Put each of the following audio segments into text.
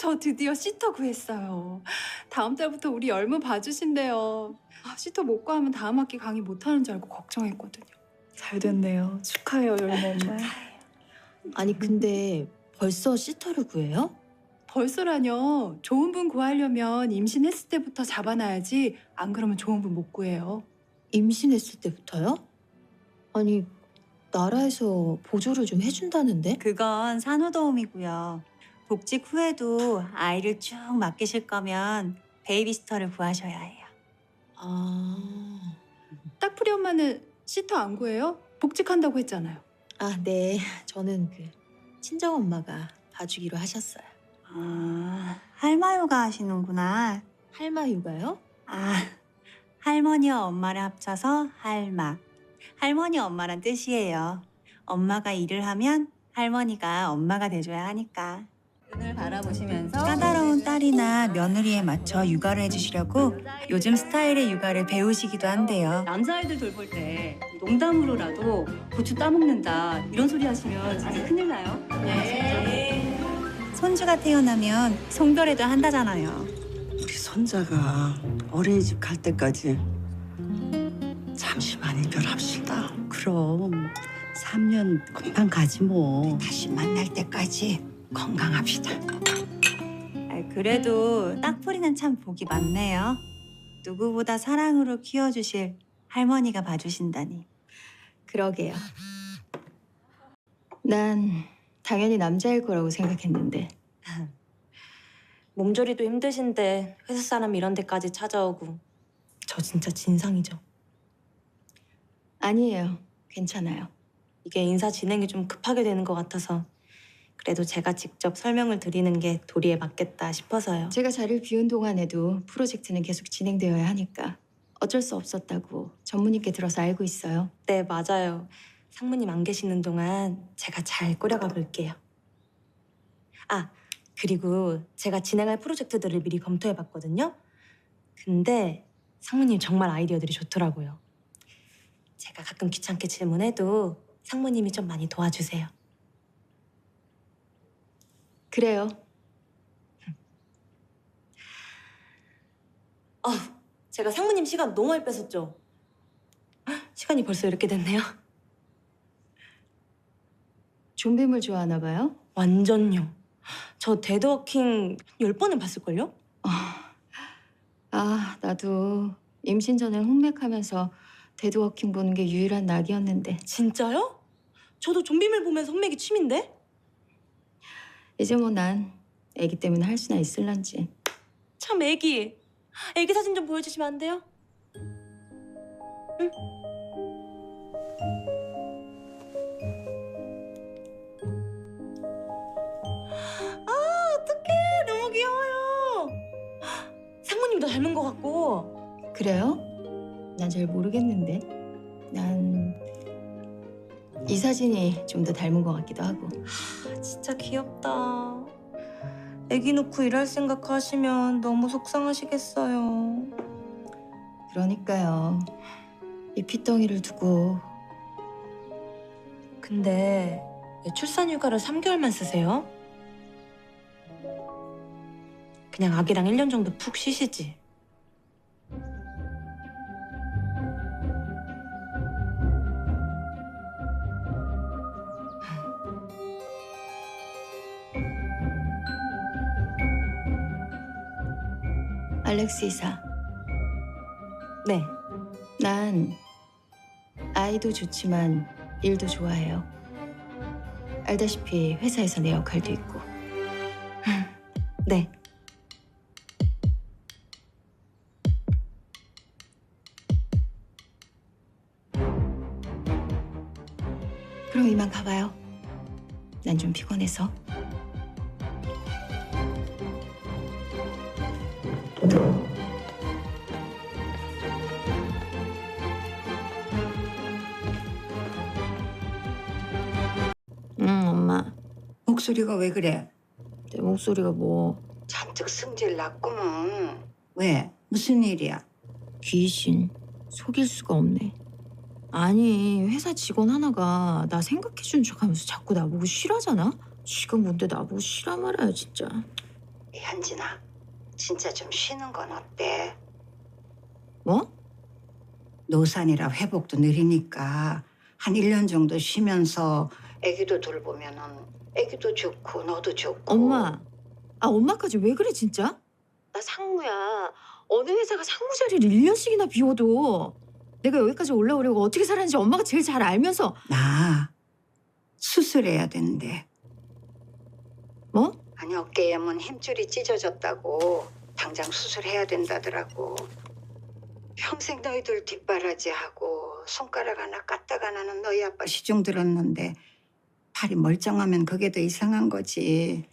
저 드디어 시터 구했어요. 다음 달부터 우리 열무 봐주신대요. 아, 시터 못 구하면 다음 학기 강의 못하는 줄 알고 걱정했거든요. 잘 됐네요. 축하해요, 열무 엄마. 아니 근데 벌써 시터를 구해요? 벌써라뇨. 좋은 분 구하려면 임신했을 때부터 잡아놔야지. 안 그러면 좋은 분 못 구해요. 임신했을 때부터요? 아니 나라에서 보조를 좀 해준다는데? 그건 산후도움이고요. 복직 후에도 아이를 쭉 맡기실 거면 베이비시터를 구하셔야 해요. 아, 딱풀이 엄마는 시터 안 구해요? 복직한다고 했잖아요. 아 네. 저는 그 친정 엄마가 봐주기로 하셨어요. 아, 할마요가 하시는구나. 할마 육아요? 아, 할머니와 엄마를 합쳐서 할마. 할머니 엄마란 뜻이에요. 엄마가 일을 하면 할머니가 엄마가 돼줘야 하니까. 눈을 바라보시면서 까다로운 딸이나 며느리에 맞춰 육아를 해주시려고 요즘 스타일의 육아를 배우시기도 한대요. 남자아이들 돌볼 때 농담으로라도 고추 따먹는다 이런 소리 하시면 진짜 큰일 나요. 손주가 태어나면 송별회도 한다잖아요. 우리 손자가 어린이집 갈 때까지 잠시만 이별합시다. 그럼 3년 금방 가지 뭐. 다시 만날 때까지 건강합시다. 아, 그래도 딱풀이는 참 복이 많네요. 누구보다 사랑으로 키워주실 할머니가 봐주신다니. 그러게요. 난 당연히 남자일 거라고 생각했는데 몸조리도 힘드신데 회사 사람 이런 데까지 찾아오고 저 진짜 진상이죠. 아니에요. 괜찮아요. 이게 인사 진행이 좀 급하게 되는 것 같아서 그래도 제가 직접 설명을 드리는 게 도리에 맞겠다 싶어서요. 제가 자리를 비운 동안에도 프로젝트는 계속 진행되어야 하니까 어쩔 수 없었다고 전무님께 들어서 알고 있어요. 네, 맞아요. 상무님 안 계시는 동안 제가 잘 꾸려가 볼게요. 아, 그리고 제가 진행할 프로젝트들을 미리 검토해 봤거든요. 근데 상무님 정말 아이디어들이 좋더라고요. 제가 가끔 귀찮게 질문해도 상무님이 좀 많이 도와주세요. 그래요. 아, 제가 상무님 시간 너무 많이 뺏었죠? 헉, 시간이 벌써 이렇게 됐네요. 좀비물 좋아하나 봐요. 완전요. 저 데드워킹 열 번은 봤을걸요? 아, 나도 임신 전에 홍맥하면서 데드워킹 보는 게 유일한 낙이었는데 진짜요? 저도 좀비물 보면서 혼맥이 취미인데? 이제 뭐 난 애기 때문에 할 수나 있을런지. 참 애기. 애기 사진 좀 보여주시면 안 돼요? 응? 아 어떡해 너무 귀여워요. 상무님도 닮은 것 같고. 그래요? 난 잘 모르겠는데. 난 이 사진이 좀 더 닮은 것 같기도 하고. 아, 진짜 귀엽다. 애기 놓고 일할 생각 하시면 너무 속상하시겠어요. 그러니까요. 이 피덩이를 두고 근데 왜 출산 휴가를 3개월만 쓰세요? 그냥 아기랑 1년 정도 푹 쉬시지. 알렉스 이사. 네. 난 아이도 좋지만 일도 좋아해요. 알다시피 회사에서 내 역할도 있고. 네. 그럼 이만 가봐요. 난 좀 피곤해서. 목소리가 왜 그래? 내 목소리가 뭐 잔뜩 승질 났구먼. 왜? 무슨 일이야? 귀신 속일 수가 없네. 아니 회사 직원 하나가 나 생각해준 척하면서 자꾸 나보고 싫어하잖아. 지가 뭔데 나보고 싫어 말아요 진짜. 현진아, 진짜 좀 쉬는 건 어때? 뭐? 노산이라 회복도 느리니까 한 1년 정도 쉬면서 애기도 돌보면은 애기도 좋고 너도 좋고 엄마. 아 엄마까지 왜 그래 진짜? 나 상무야. 어느 회사가 상무 자리를 1년씩이나 비워도 내가 여기까지 올라오려고 어떻게 살았는지 엄마가 제일 잘 알면서 나 수술해야 된대. 뭐? 아니 어깨에 문 힘줄이 찢어졌다고 당장 수술해야 된다더라고. 평생 너희들 뒷바라지하고 손가락 하나 까딱 하나는 너희 아빠 시중 들었는데 팔이 멀쩡하면 그게 더 이상한 거지.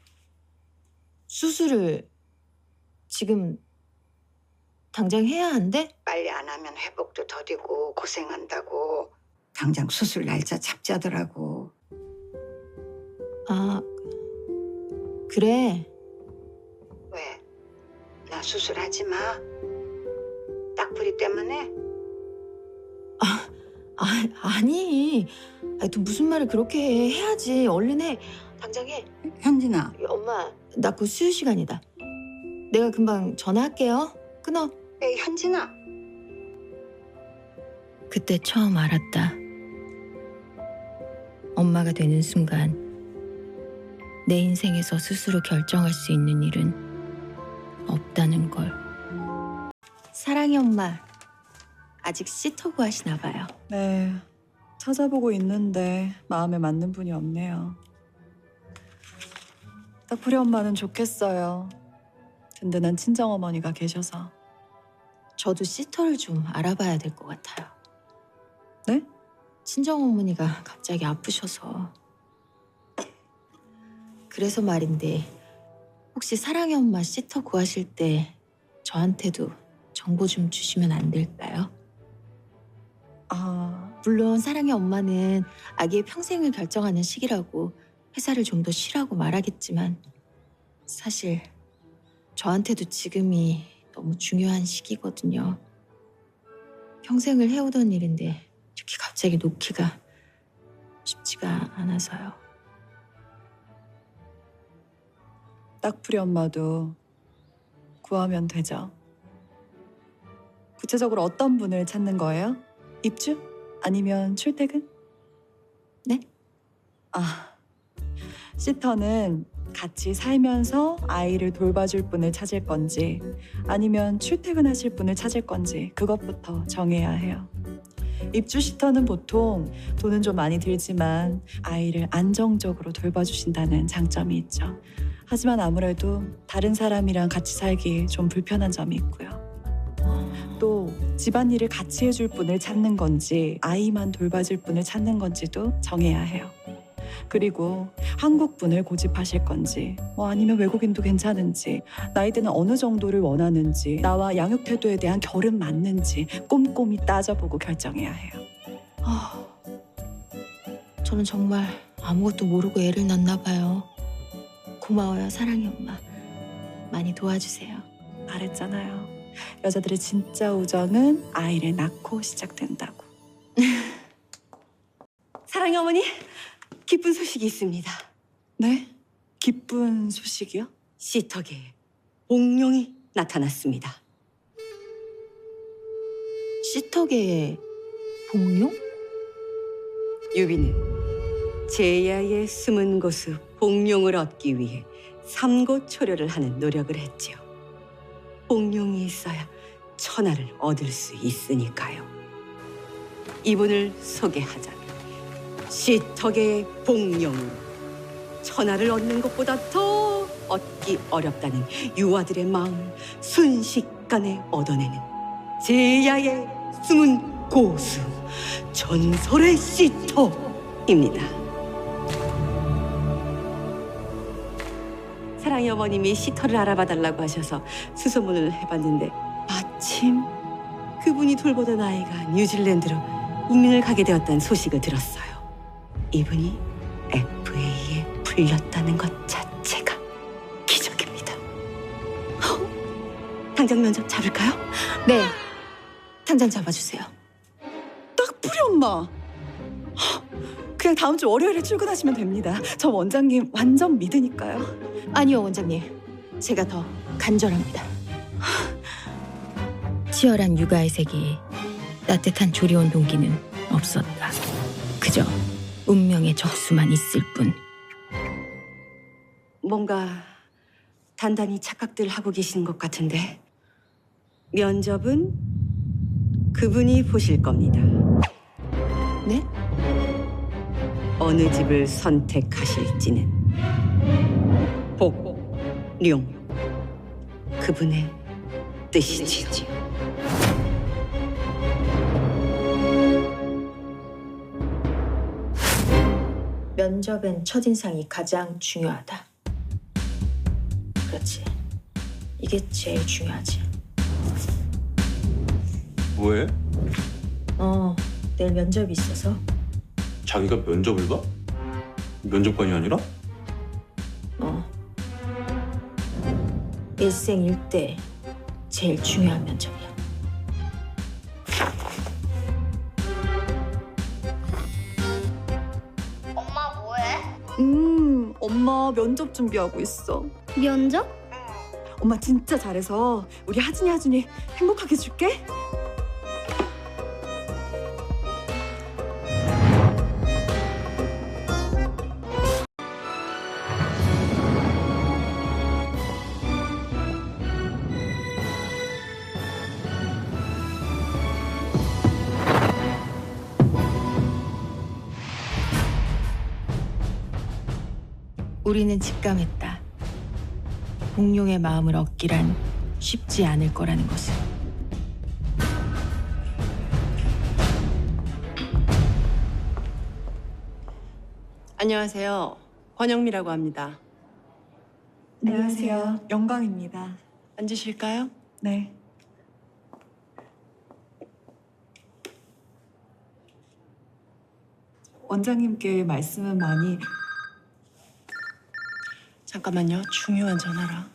수술을 지금 당장 해야 한대? 빨리 안 하면 회복도 더디고 고생한다고 당장 수술 날짜 잡자더라고. 아 그래. 왜? 나 수술하지 마. 딱부리 때문에? 아 아니. 아니 또 무슨 말을 그렇게 해. 해야지. 얼른 해. 당장 해. 현진아, 엄마 나 곧 수유 시간이다. 내가 금방 전화할게요. 끊어. 에이 현진아. 그때 처음 알았다. 엄마가 되는 순간 내 인생에서 스스로 결정할 수 있는 일은 없다는 걸. 사랑해 엄마. 아직 시터 구하시나 봐요. 네, 찾아보고 있는데 마음에 맞는 분이 없네요. 딱풀이 엄마는 좋겠어요. 든든한 친정 어머니가 계셔서. 저도 시터를 좀 알아봐야 될 것 같아요. 네? 친정 어머니가 갑자기 아프셔서. 그래서 말인데 혹시 사랑의 엄마 시터 구하실 때 저한테도 정보 좀 주시면 안 될까요? 아, 물론 사랑의 엄마는 아기의 평생을 결정하는 시기라고 회사를 좀 더 쉬라고 말하겠지만 사실 저한테도 지금이 너무 중요한 시기거든요. 평생을 해오던 일인데 이렇게 갑자기 놓기가 쉽지가 않아서요. 딱풀이 엄마도 구하면 되죠. 구체적으로 어떤 분을 찾는 거예요? 입주? 아니면 출퇴근? 네? 아, 시터는 같이 살면서 아이를 돌봐줄 분을 찾을 건지 아니면 출퇴근하실 분을 찾을 건지 그것부터 정해야 해요. 입주 시터는 보통 돈은 좀 많이 들지만 아이를 안정적으로 돌봐주신다는 장점이 있죠. 하지만 아무래도 다른 사람이랑 같이 살기 좀 불편한 점이 있고요. 또 집안일을 같이 해줄 분을 찾는 건지 아이만 돌봐줄 분을 찾는 건지도 정해야 해요. 그리고 한국 분을 고집하실 건지 뭐 아니면 외국인도 괜찮은지 나이대는 어느 정도를 원하는지 나와 양육 태도에 대한 결은 맞는지 꼼꼼히 따져보고 결정해야 해요. 아, 저는 정말 아무것도 모르고 애를 낳나 봐요. 고마워요, 사랑의 엄마. 많이 도와주세요. 말했잖아요. 여자들의 진짜 우정은 아이를 낳고 시작된다고. 사랑의 어머니, 기쁜 소식이 있습니다. 네? 기쁜 소식이요? 시터계에 공룡이 나타났습니다. 시터계의 복룡? 유비는 제야의 숨은 곳의 복룡을 얻기 위해 삼고 초려를 하는 노력을 했지요. 복룡이 있어야 천하를 얻을 수 있으니까요. 이분을 소개하자면 시터계의 복룡으로 천하를 얻는 것보다 더 얻기 어렵다는 유아들의 마음을 순식간에 얻어내는 제야의 숨은 고수 전설의 시터입니다. 사랑의 어머님이 시터를 알아봐 달라고 하셔서 수소문을 해봤는데 마침 그분이 돌보던 아이가 뉴질랜드로 이민을 가게 되었다는 소식을 들었어요. 이분이 FA에 풀렸다는 것 자체가 기적입니다. 어? 당장 면접 잡을까요? 네. 당장 잡아주세요. 딱풀이 엄마. 헉, 그냥 다음 주 월요일에 출근하시면 됩니다. 저 원장님 완전 믿으니까요. 아니요, 원장님. 제가 더 간절합니다. 치열한 육아의 세계에 따뜻한 조리원 동기는 없었다. 그저 운명의 적수만 있을 뿐. 뭔가 단단히 착각들 하고 계시는 것 같은데 면접은 그분이 보실 겁니다. 네? 어느 집을 선택하실지는 복, 룡 그분의 뜻이지요. 면접엔 첫인상이 가장 중요하다. 그렇지. 이게 제일 중요하지. 뭐해? 어, 내일 면접이 있어서 자기가 면접을 봐? 면접관이 아니라? 어. 일생 일대 제일 중요한 면접이야. 엄마 뭐해? 음, 엄마 면접 준비하고 있어. 면접? 엄마 진짜 잘해서 우리 하진이 하준이 행복하게 해줄게. 우리는 직감했다. 공룡의 마음을 얻기란 쉽지 않을 거라는 것을. 안녕하세요. 권영미라고 합니다. 안녕하세요. 영광입니다. 앉으실까요? 네. 원장님께 말씀은 많이 잠깐만요. 중요한 전화라.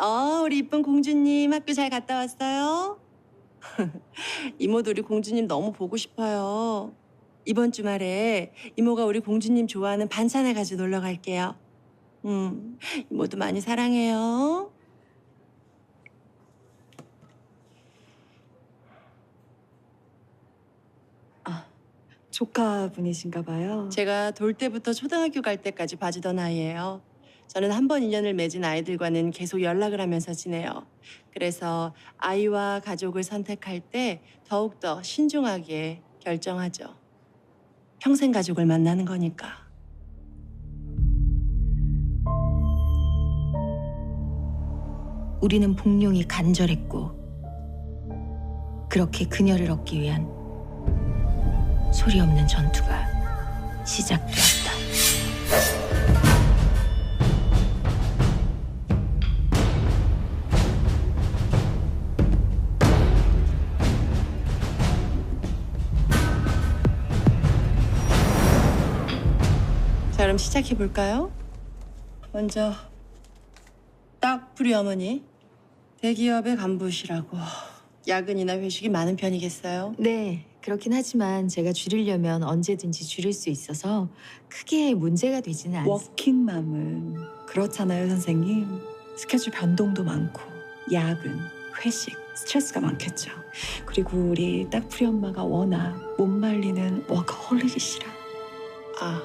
어, 우리 이쁜 공주님 학교 잘 갔다 왔어요? 이모도 우리 공주님 너무 보고 싶어요. 이번 주말에 이모가 우리 공주님 좋아하는 반찬을 가지고 놀러 갈게요. 음, 이모도 많이 사랑해요. 조카분이신가 봐요. 제가 돌 때부터 초등학교 갈 때까지 봐주던 아이예요. 저는 한 번 인연을 맺은 아이들과는 계속 연락을 하면서 지내요. 그래서 아이와 가족을 선택할 때 더욱더 신중하게 결정하죠. 평생 가족을 만나는 거니까. 우리는 복룡이 간절했고 그렇게 그녀를 얻기 위한 소리 없는 전투가 시작되었다. 자, 그럼 시작해 볼까요? 먼저 딱풀이 어머니 대기업의 간부시라고 야근이나 회식이 많은 편이겠어요? 네, 그렇긴 하지만 제가 줄이려면 언제든지 줄일 수 있어서 크게 문제가 되지는 않습니다. 워킹맘은 그렇잖아요, 선생님. 스케줄 변동도 많고 야근, 회식, 스트레스가 많겠죠. 그리고 우리 딱풀이 엄마가 워낙 못 말리는 워커홀릭이시라. 아,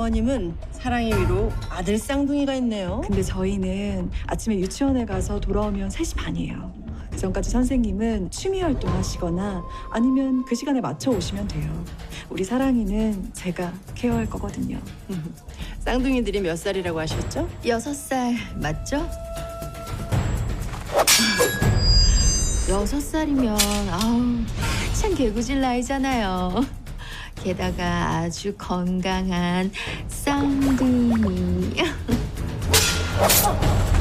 사랑이 어머님은 사랑이 위로 아들 쌍둥이가 있네요. 근데 저희는 아침에 유치원에 가서 돌아오면 3시 반이에요. 그 전까지 선생님은 취미 활동 하시거나 아니면 그 시간에 맞춰 오시면 돼요. 우리 사랑이는 제가 케어할 거거든요. 쌍둥이들이 몇 살이라고 하셨죠? 여섯 살 맞죠? 여섯 살이면 아우 참 개구질 나이잖아요. 게다가 아주 건강한 쌍둥이.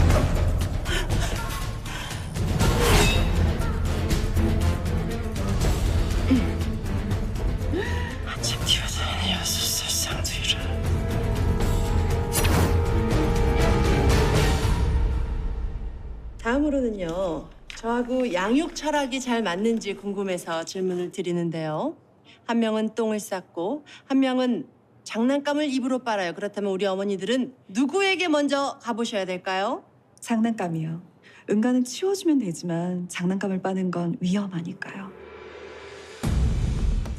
다음으로는요. 저하고 양육 철학이 잘 맞는지 궁금해서 질문을 드리는데요. 한 명은 똥을 쌌고 한 명은 장난감을 입으로 빨아요. 그렇다면 우리 어머니들은 누구에게 먼저 가보셔야 될까요? 장난감이요. 응가는 치워주면 되지만 장난감을 빠는 건 위험하니까요.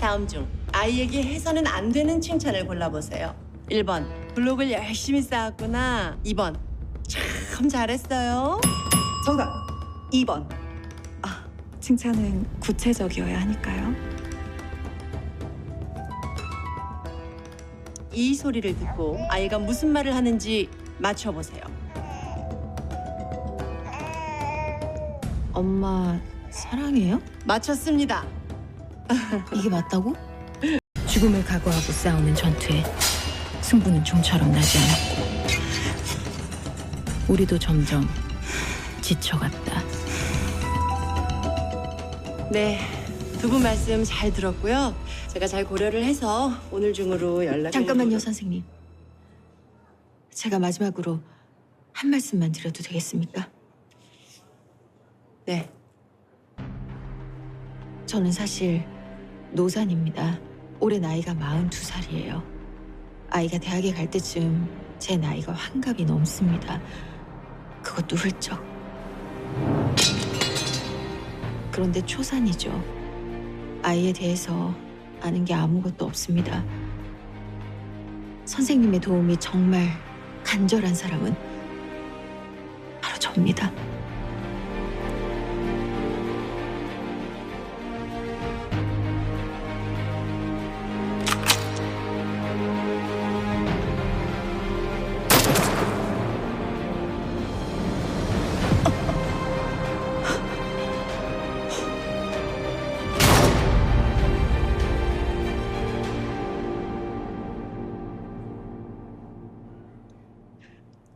다음 중 아이에게 해서는 안 되는 칭찬을 골라보세요. 1번 블록을 열심히 쌓았구나. 2번 참 잘했어요. 정답 2번. 아, 칭찬은 구체적이어야 하니까요. 이 소리를 듣고 아이가 무슨 말을 하는지 맞춰보세요. 엄마 사랑해요? 맞췄습니다. 이게 맞다고? 죽음을 각오하고 싸우는 전투에 승부는 좀처럼 나지 않았고 우리도 점점 지쳐갔다. 네, 두 분 말씀 잘 들었고요. 제가 잘 고려를 해서 오늘 중으로 연락을 잠깐만요, 선생님. 제가 마지막으로 한 말씀만 드려도 되겠습니까? 네, 저는 사실 노산입니다. 올해 나이가 42살이에요. 아이가 대학에 갈 때쯤 제 나이가 환갑이 넘습니다. 그것도 훌쩍. 그런데 초산이죠. 아이에 대해서 아는 게 아무것도 없습니다. 선생님의 도움이 정말 간절한 사람은 바로 접니다.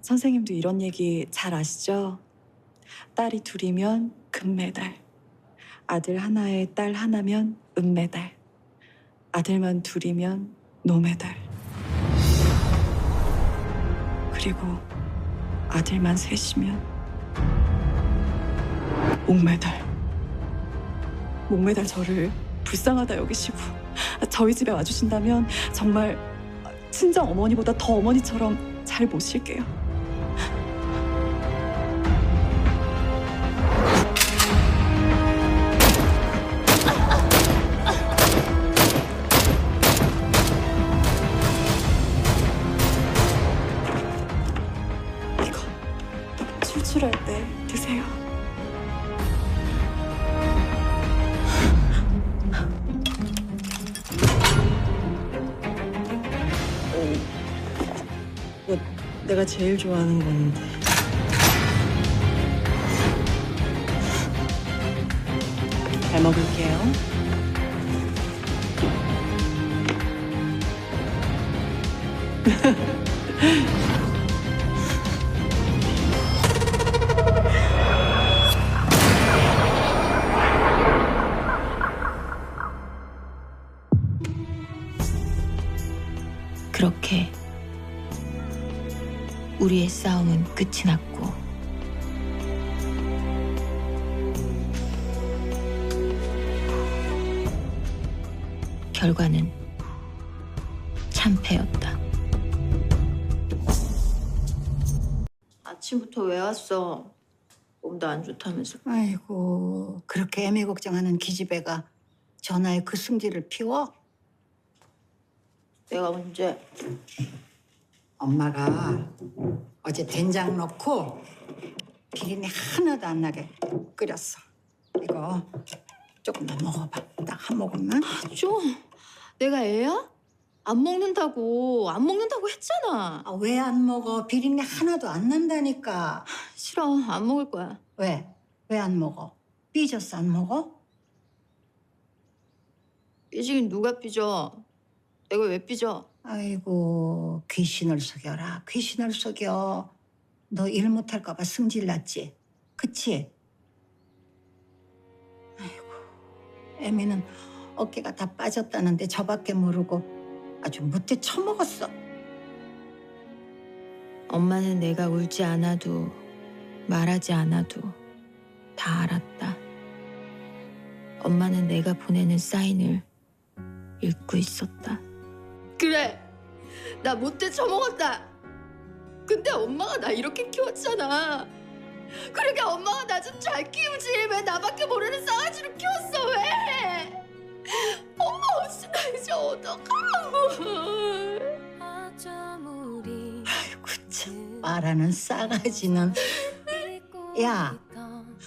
선생님도 이런 얘기 잘 아시죠? 딸이 둘이면 금메달. 아들 하나에 딸 하나면 은메달. 아들만 둘이면 노메달. 그리고 아들만 셋이면 목메달. 목메달 저를 불쌍하다 여기시고 저희 집에 와주신다면 정말 친정 어머니보다 더 어머니처럼 잘 모실게요. 내가 제일 좋아하는 건데. 잘 먹을게요. 그렇게 우리의 싸움은 끝이 났고 결과는 참패였다. 아침부터 왜 왔어? 몸도 안 좋다면서. 아이고 그렇게 애미 걱정하는 기집애가 전화에 그 승질을 피워? 내가 언제? 엄마가 어제 된장 넣고 비린내 하나도 안 나게 끓였어. 이거 조금 더 먹어봐. 딱 한 모금만. 좀 내가 애야? 안 먹는다고 안 먹는다고 했잖아. 아, 왜 안 먹어? 비린내 하나도 안 난다니까. 싫어 안 먹을 거야. 왜? 왜 안 먹어? 삐졌어 안 먹어? 삐지긴 누가 삐져? 내가 왜 삐져? 아이고 귀신을 속여라. 귀신을 속여. 너 일 못할까 봐 승질 났지? 그치? 아이고 애미는 어깨가 다 빠졌다는데 저밖에 모르고 아주 못돼 처먹었어. 엄마는 내가 울지 않아도 말하지 않아도 다 알았다. 엄마는 내가 보내는 사인을 읽고 있었다. 그래, 나 못돼 처먹었다. 근데 엄마가 나 이렇게 키웠잖아. 그러니까 엄마가 나 좀 잘 키우지 왜 나밖에 모르는 싸가지로 키웠어 왜? 엄마 없이 나 이제 어떡하고? 아이고 참 말하는 싸가지는 야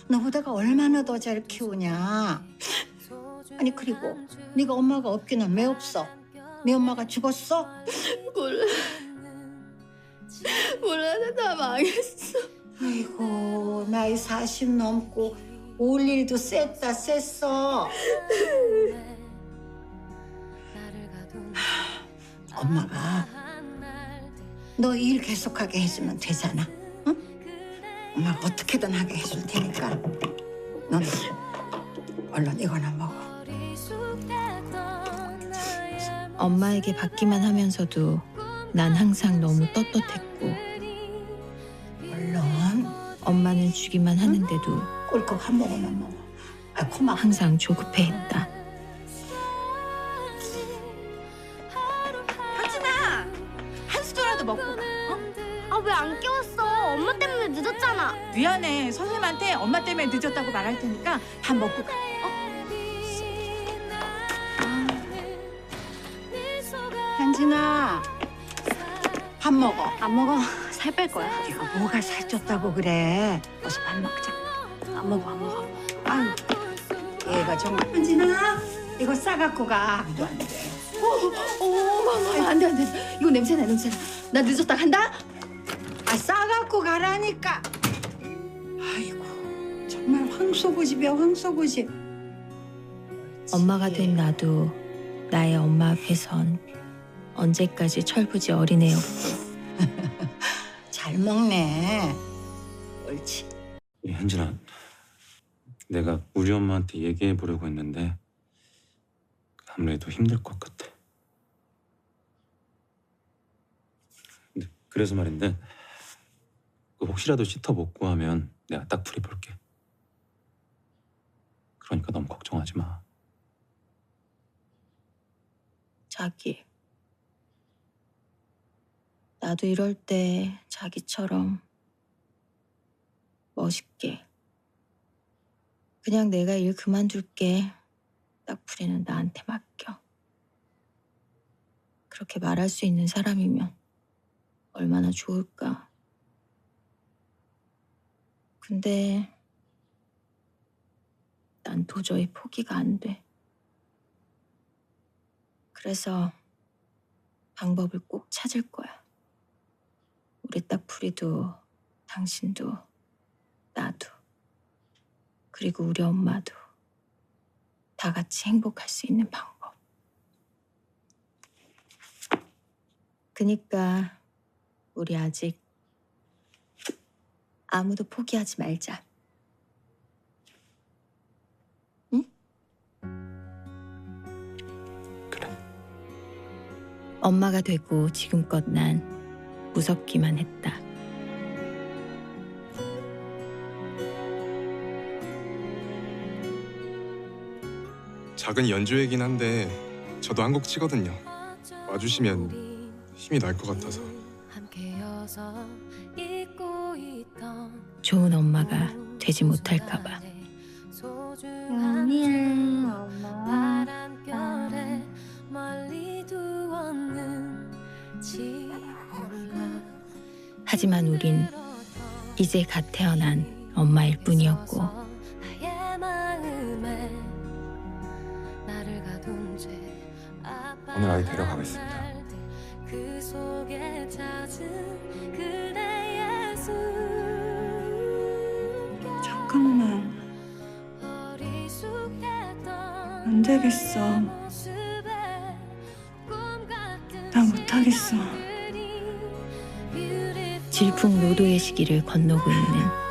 너보다가 얼마나 더 잘 키우냐 아니 그리고 네가 엄마가 없기는 왜 없어? 네 엄마가 죽었어? 몰라. 몰라 나 망했어. 아이고 나이 40 넘고 올 일도 셌다 셌어 엄마가 너 일 계속하게 해주면 되잖아 응? 엄마가 어떻게든 하게 해줄 테니까 넌 얼른 이거나 먹어 엄마에게 받기만 하면서도 난 항상 너무 떳떳했고 얼른 엄마는 주기만 하는데도 꿀꺽 한 모금만 먹어 아 고마워 항상 조급해했다. 현진아 한 수저라도 먹고 가. 아 왜 안 깨웠어? 엄마 때문에 늦었잖아. 미안해 선생님한테 엄마 때문에 늦었다고 말할 테니까 밥 먹고 가. 밥 먹어 안 먹어. 살 뺄 거야. 네가 뭐가 살쪘다고 그래 어서 밥 먹자 안 먹어 안 먹어. 아유 얘가 정말 현진아 이거 싸갖고 가 말도 안 돼. 어, 안 돼 안 돼. 이거 냄새나 냄새나. 나 늦었다 간다. 아 싸갖고 가라니까 아이고 정말 황소고집이야 황소고집 엄마가 된 나도 나의 엄마 앞에선 언제까지 철부지 어린애였고 잘 먹네 옳지 예, 현진아, 내가 우리 엄마한테 얘기해 보려고 했는데 아무래도 힘들 것 같아. 근데 그래서 말인데 그 혹시라도 씻어 먹고 하면 내가 딱 풀이 볼게. 그러니까 너무 걱정하지 마. 자기. 나도 이럴 때 자기처럼 멋있게 그냥 내가 일 그만둘게 딱풀이는 나한테 맡겨. 그렇게 말할 수 있는 사람이면 얼마나 좋을까. 근데 난 도저히 포기가 안 돼. 그래서 방법을 꼭 찾을 거야. 우리 딱풀이도 당신도 나도 그리고 우리 엄마도 다 같이 행복할 수 있는 방법. 그니까 우리 아직 아무도 포기하지 말자. 그래. 엄마가 되고 지금껏 난 무섭기만 했다. 작은 연주회긴 한데 저도 한곡 치거든요. 와주시면 힘이 날 것 같아서. 좋은 엄마가 되지 못할까봐. 하지만 우린 이제 갓 태어난 엄마일 뿐이었고 시기를 건너고 있는